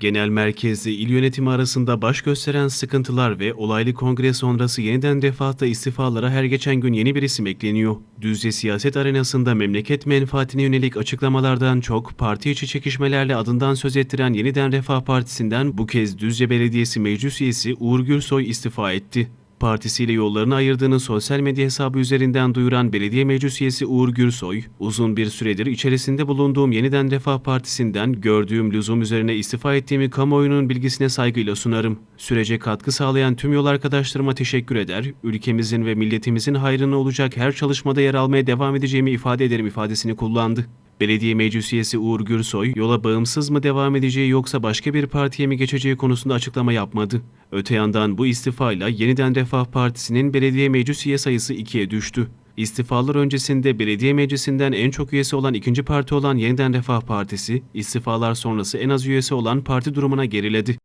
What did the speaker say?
Genel merkezle il yönetimi arasında baş gösteren sıkıntılar ve olaylı kongre sonrası yeniden refahta istifalara her geçen gün yeni bir isim ekleniyor. Düzce siyaset arenasında memleket menfaatine yönelik açıklamalardan çok parti içi çekişmelerle adından söz ettiren Yeniden Refah Partisi'nden bu kez Düzce Belediyesi Meclis Üyesi Uğur Gürsoy istifa etti. Partisiyle yollarını ayırdığını sosyal medya hesabı üzerinden duyuran belediye meclis üyesi Uğur Gürsoy, uzun bir süredir içerisinde bulunduğum Yeniden Refah Partisi'nden gördüğüm lüzum üzerine istifa ettiğimi kamuoyunun bilgisine saygıyla sunarım. Sürece katkı sağlayan tüm yol arkadaşlarıma teşekkür eder, ülkemizin ve milletimizin hayrına olacak her çalışmada yer almaya devam edeceğimi ifade ederim ifadesini kullandı. Belediye meclis üyesi Uğur Gürsoy, yola bağımsız mı devam edeceği yoksa başka bir partiye mi geçeceği konusunda açıklama yapmadı. Öte yandan bu istifayla Yeniden Refah Partisi'nin belediye meclis üye sayısı ikiye düştü. İstifalar öncesinde belediye meclisinden en çok üyesi olan ikinci parti olan Yeniden Refah Partisi, istifalar sonrası en az üyesi olan parti durumuna geriledi.